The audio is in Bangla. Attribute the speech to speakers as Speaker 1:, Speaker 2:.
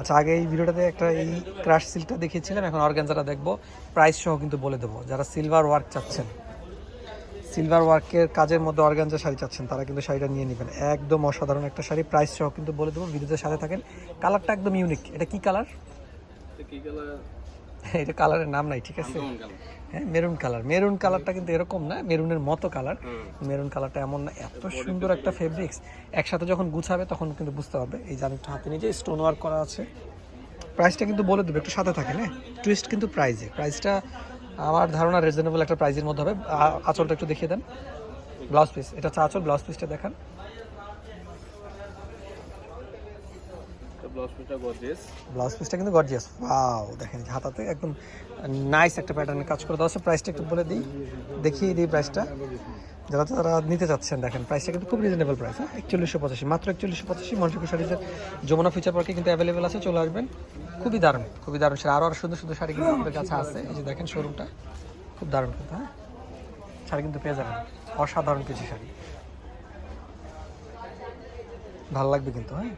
Speaker 1: আচ্ছা আগে এই ভিডিওটাতে একটা এই ক্রাশ সিলটা দেখিয়েছিলাম এখন অর্গানজাটা দেখব। প্রাইস সহ কিন্তু বলে দেবো যারা সিলভার ওয়ার্ক চাচ্ছেন। সিলভার ওয়ার্কের কাজের মধ্যে অর্গানজা শাড়ি চাচ্ছেন তারা কিন্তু শাড়িটা নিয়ে নেবেন। একদম অসাধারণ একটা শাড়ি প্রাইস সহ কিন্তু বলে দেবো ভিডিওতে সাথে থাকেন। কালারটা একদম ইউনিক এটা কি কালার এটা কালারের নাম নাই ঠিক আছে? হ্যাঁ মেরুন কালার মেরুন কালারটা কিন্তু এরকম না মেরুনের মতো কালার মেরুন কালারটা এমন না এত সুন্দর একটা ফেব্রিক্স একসাথে যখন গুছাবে তখন কিন্তু বুঝতে পারবে এই যে আমি একটু হাতে নিজে স্টোন ওয়ার্ক করা আছে। প্রাইসটা কিন্তু বলে দেবে একটু সাথে থাকে না? টুইস্ট কিন্তু প্রাইজে প্রাইসটা আমার ধারণা রিজনেবল একটা প্রাইজের মধ্যে হবে। আঁচলটা একটু দেখিয়ে দেন। ব্লাউজ পিস এটা হচ্ছে আঁচল ব্লাউজ পিসটা দেখান।
Speaker 2: ব্লাউজ পিসটা
Speaker 1: কিন্তু গর্জিয়াস ওয়াও দেখেন হাতাতে একদম নাইস একটা প্যাটার্নের কাজ করে দেওয়া প্রাইসটা একটু বলে দিই, দেখিয়ে দিই প্রাইসটা যারা যারা নিতে চাচ্ছেন, দেখেন প্রাইসটা কিন্তু খুব রিজনেবল প্রাইস হ্যাঁ? একচল্লিশশো পঁচাশি, মাত্র একচল্লিশশো পঁচাশি। মনসুকুর শাড়িদের যমুনা ফিচার পার্কে কিন্তু অ্যাভেলেবেল আছে, চলে আসবেন। খুবই দারুণ খুবই দারুণ শাড়ি। আরও আরও সুন্দর সুন্দর শাড়ি কিন্তু আমাদের কাছে আছে। এই যে দেখেন শোরুমটা খুব দারুণ কিন্তু হ্যাঁ? শাড়ি কিন্তু পেয়ে যাবেন। অসাধারণ কিছু শাড়ি। ভালো লাগবে কিন্তু হ্যাঁ?